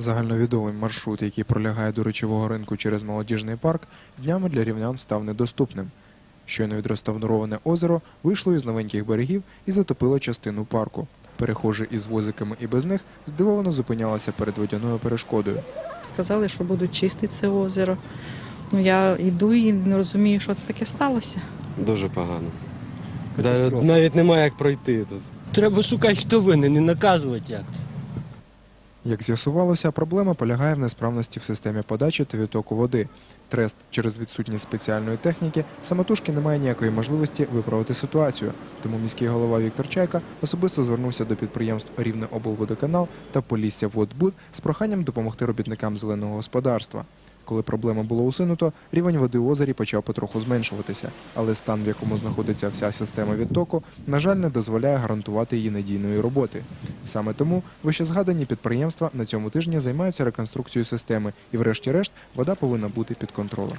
Загальновідомий маршрут, який пролягає до речового ринку через молодіжний парк, днями для рівнян став недоступним. Щойно відреставроване озеро вийшло із новеньких берегів і затопило частину парку. Перехожі із возиками і без них здивовано зупинялися перед водяною перешкодою. Сказали, що будуть чистити це озеро. Ну, я йду і не розумію, що це таке сталося. Дуже погано. Навіть, навіть немає як пройти тут. Треба шукати, хто винен, і наказувати як. Як з'ясувалося, проблема полягає в несправності в системі подачі та відтоку води. Трест через відсутність спеціальної техніки самотужки не має ніякої можливості виправити ситуацію. Тому міський голова Віктор Чайка особисто звернувся до підприємств Рівне облводоканал та Полісся Водбуд з проханням допомогти робітникам зеленого господарства. Коли проблема було усунуто, рівень води у озері почав потроху зменшуватися, але стан, в якому знаходиться вся система відтоку, на жаль, не дозволяє гарантувати її надійної роботи. Саме тому вищезгадані підприємства на цьому тижні займаються реконструкцією системи, і, врешті-решт, вода повинна бути під контролем.